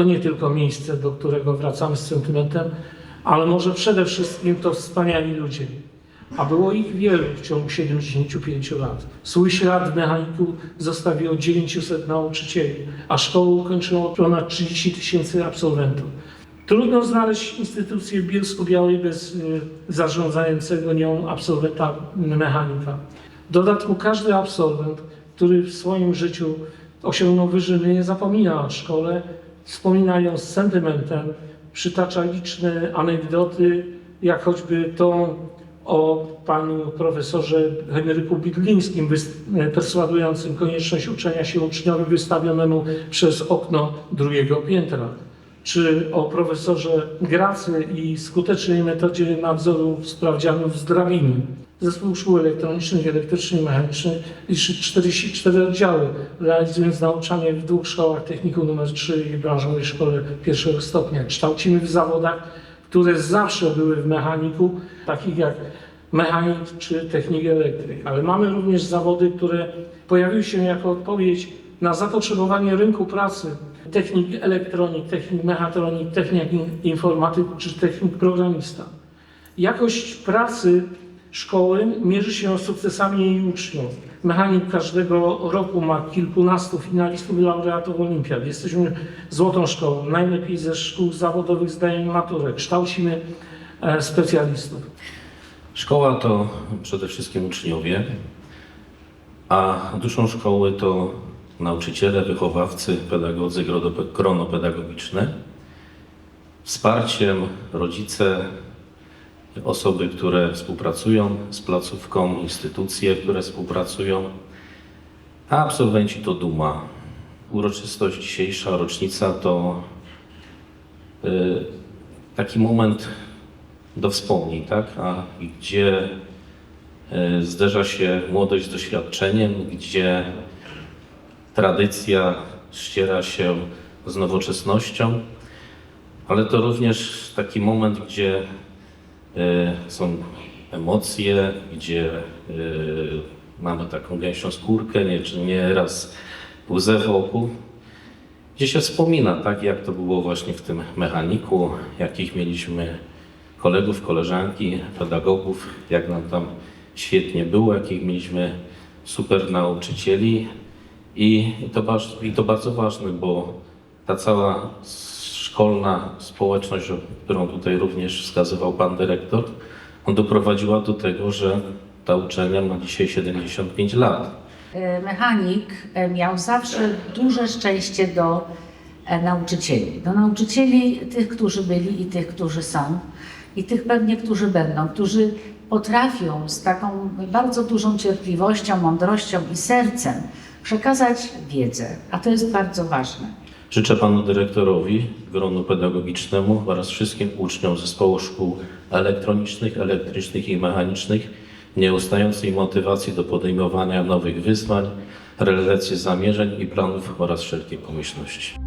to nie tylko miejsce, do którego wracamy z sentymentem, ale może przede wszystkim to wspaniali ludzie. A było ich wielu w ciągu 75 lat. Swój ślad w mechaniku zostawiło 900 nauczycieli, a szkołę ukończyło ponad 30 tysięcy absolwentów. Trudno znaleźć instytucję w Bielsku-Białej bez y, zarządzającego nią absolwenta mechanika. W dodatku każdy absolwent, który w swoim życiu osiągnął wyżyny, nie zapomina o szkole, wspomina ją z sentymentem, przytacza liczne anegdoty, jak choćby tą o panu profesorze Henryku Bidlińskim, wys- perswadującym konieczność uczenia się uczniowi wystawionemu przez okno drugiego piętra czy o profesorze Gracy i skutecznej metodzie nadzoru sprawdzianów z drabiny. Zespół Szkół Elektronicznych, Elektrycznych i Mechanicznych liczy 44 oddziały, realizując nauczanie w dwóch szkołach technikum nr 3 i branżowej szkole pierwszego stopnia. Kształcimy w zawodach, które zawsze były w mechaniku, takich jak mechanik czy technik elektryk. Ale mamy również zawody, które pojawiły się jako odpowiedź na zapotrzebowanie rynku pracy technik elektronik, technik mechatronik, technik in- informatyk czy technik programista. Jakość pracy szkoły mierzy się sukcesami jej uczniów. Mechanik każdego roku ma kilkunastu finalistów i laureatów olimpiad. Jesteśmy złotą szkołą. Najlepiej ze szkół zawodowych zdajemy maturę. Kształcimy e, specjalistów. Szkoła to przede wszystkim uczniowie, a duszą szkoły to nauczyciele, wychowawcy, pedagodzy, grono- grono pedagogiczne. Wsparciem rodzice, osoby, które współpracują z placówką, instytucje, które współpracują, a absolwenci to duma. Uroczystość dzisiejsza, rocznica to y, taki moment do wspomnień, tak? A gdzie e, zderza się młodość z doświadczeniem, gdzie tradycja ściera się z nowoczesnością, ale to również taki moment, gdzie e, są emocje, gdzie e, mamy taką gęsią skórkę, nie, czy nie raz łzę wokół, gdzie się wspomina, tak jak to było właśnie w tym mechaniku, jakich mieliśmy kolegów, koleżanki, pedagogów, jak nam tam świetnie było, jakich mieliśmy super nauczycieli. I to, I to bardzo ważne, bo ta cała szkolna społeczność, którą tutaj również wskazywał pan dyrektor, on doprowadziła do tego, że ta uczelnia ma dzisiaj 75 lat. E, Mechanik e, miał zawsze duże szczęście do e, nauczycieli. Do nauczycieli tych, którzy byli i tych, którzy są, i tych pewnie, którzy będą, którzy potrafią z taką bardzo dużą cierpliwością, mądrością i sercem przekazać wiedzę, a to jest bardzo ważne. Życzę panu dyrektorowi, gronu pedagogicznemu oraz wszystkim uczniom zespołu szkół elektronicznych, elektrycznych i mechanicznych nieustającej motywacji do podejmowania nowych wyzwań, realizacji zamierzeń i planów oraz wszelkiej pomyślności.